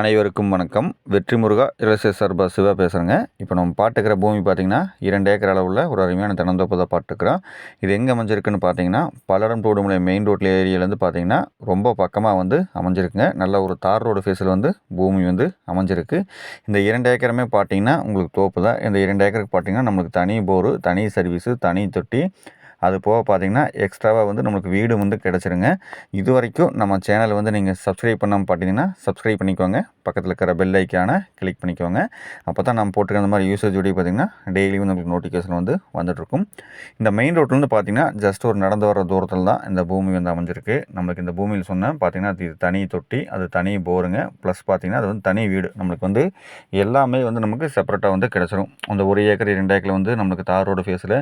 அனைவருக்கும் வணக்கம். வெற்றி முருகா இலசை சார்பா சிவா பேசுகிறேங்க இப்போ நம்ம பாட்டுக்கிற பூமி பார்த்திங்கன்னா இரண்டு ஏக்கர் அளவில் ஒரு அருமையான தினந்தோப்பதாக தான் பாட்டுக்கிறோம். இது எங்கே அமைஞ்சிருக்குன்னு பார்த்தீங்கன்னா பல்லடம் தோடுமலை மெயின் ரோட்டில் ஏரியாலேருந்து பார்த்தீங்கன்னா ரொம்ப பக்கமாக வந்து அமைஞ்சிருக்குங்க. நல்ல ஒரு தார் ரோடு ஃபேஸில் வந்து பூமி வந்து அமைஞ்சிருக்கு. இந்த இரண்டு ஏக்கருமே பார்த்தீங்கன்னா உங்களுக்கு தோப்பு தான் இந்த இரண்டு ஏக்கருக்கு பார்த்தீங்கன்னா நம்மளுக்கு தனி போரு தனி சர்வீஸு தனி தொட்டி அது போக பார்த்தீங்கன்னா எக்ஸ்ட்ராவாக வந்து நம்மளுக்கு வீடு வந்து கிடச்சிருங்க. இது வரைக்கும் நம்ம சேனலை வந்து நீங்கள் சப்ஸ்கிரைப் பண்ணாமல் பார்த்தீங்கன்னா சப்ஸ்கிரைப் பண்ணிக்கோங்க. பக்கத்தில் இருக்கிற பெல் ஐக்கானை கிளிக் பண்ணிக்கோங்க. அப்போ தான் நம்ம போட்டுருக்க அந்த மாதிரி யூசேஜ் வீடியோ பார்த்தீங்கன்னா டெய்லி வந்து உங்களுக்கு நோட்டிஃபிகேஷன் வந்து வந்துட்டுருக்கும். இந்த மெயின் ரோட்லேருந்து பார்த்தீங்கன்னா ஜஸ்ட் ஒரு நடந்து வர தூரத்தில் தான் இந்த பூமி வந்து அமைஞ்சிருக்கு. நம்மளுக்கு இந்த பூமியில் சொன்னேன் பார்த்தீங்கன்னா இது தனி தொட்டி அது தனி போருங்க. ப்ளஸ் பார்த்திங்கன்னா அது வந்து தனி வீடு. நம்மளுக்கு வந்து எல்லாமே வந்து நமக்கு செப்பரேட்டாக வந்து கிடச்சிரும். அந்த ஒரு ஏக்கர் ரெண்டு ஏக்கரில் வந்து நம்மளுக்கு தார் ரோடு ஃபேஸில்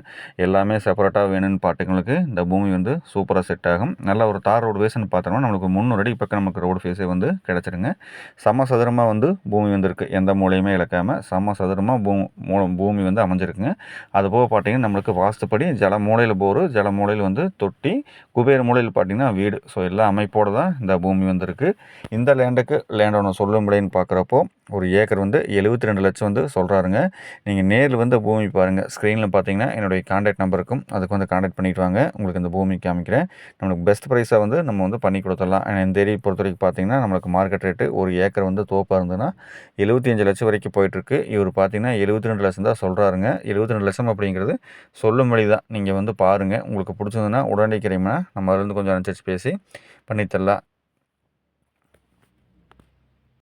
எல்லாமே செப்பரேட்டாக வேணும் பாட்டுங்களுக்கு இந்த பூமி வந்து சூப்பராக செட் ஆகும். நல்ல ஒரு தார் ரோடு ஃபேஸ்னு பார்த்தோம்னா நம்மளுக்கு முந்நூறு அடி பக்கம் நமக்கு ரோடு ஃபேஸே வந்து கிடச்சிருங்க. சம சதுரமாக வந்து பூமி வந்துருக்கு. எந்த மூலையுமே இழக்காமல் சம சதுரமாக பூ பூமி வந்து அமைஞ்சிருக்குங்க. அது போக பார்த்தீங்கன்னா நம்மளுக்கு வாஸ்துப்படி ஜல மூலையில் போர் ஜல மூலையில் வந்து தொட்டி குபேர மூலையில் பார்த்தீங்கன்னா வீடு. ஸோ எல்லா அமைப்போடு தான் இந்த பூமி வந்திருக்கு. இந்த லேண்டுக்கு லேண்டோட சொல்லும் விலைன்னு பார்க்குறப்போ ஒரு ஏக்கர் வந்து எழுபத்தி ரெண்டு லட்சம் வந்து சொல்கிறாருங்க நீங்கள் நேரில் வந்து பூமி பாருங்கள் ஸ்க்ரீனில் பார்த்தீங்கன்னா என்னுடைய காண்டாக்ட் நம்பர் இருக்கும். அதுக்கு வந்து காண்டாக்ட் பண்ணிட்டு வாங்க. உங்களுக்கு இந்த பூமி காமிக்கிறேன். நம்மளுக்கு பெஸ்ட் ப்ரைஸாக வந்து நம்ம வந்து பண்ணி கொடுத்துடலாம். இந்த ஏரியை பொறுத்த வரைக்கும் பார்த்தீங்கன்னா நம்மளுக்கு மார்க்கெட் ரேட்டு ஒரு ஏக்கர் வந்து தோப்பாக இருந்ததுன்னா எழுபத்தி அஞ்சு லட்சம் வரைக்கும் போயிட்டுருக்கு. இவர் பார்த்தீங்கன்னா எழுபத்தி ரெண்டு லட்சம் தான் சொல்கிறாருங்க எழுபத்தி ரெண்டு லட்சம் அப்படிங்கிறது சொல்லும் வழி தான் நீங்கள் வந்து பாருங்கள் உங்களுக்கு பிடிச்சதுன்னா உடனடி கிடைக்குமா நம்ம அதுலேருந்து கொஞ்சம் அனுசரித்து பேசி பண்ணித்தரலாம்.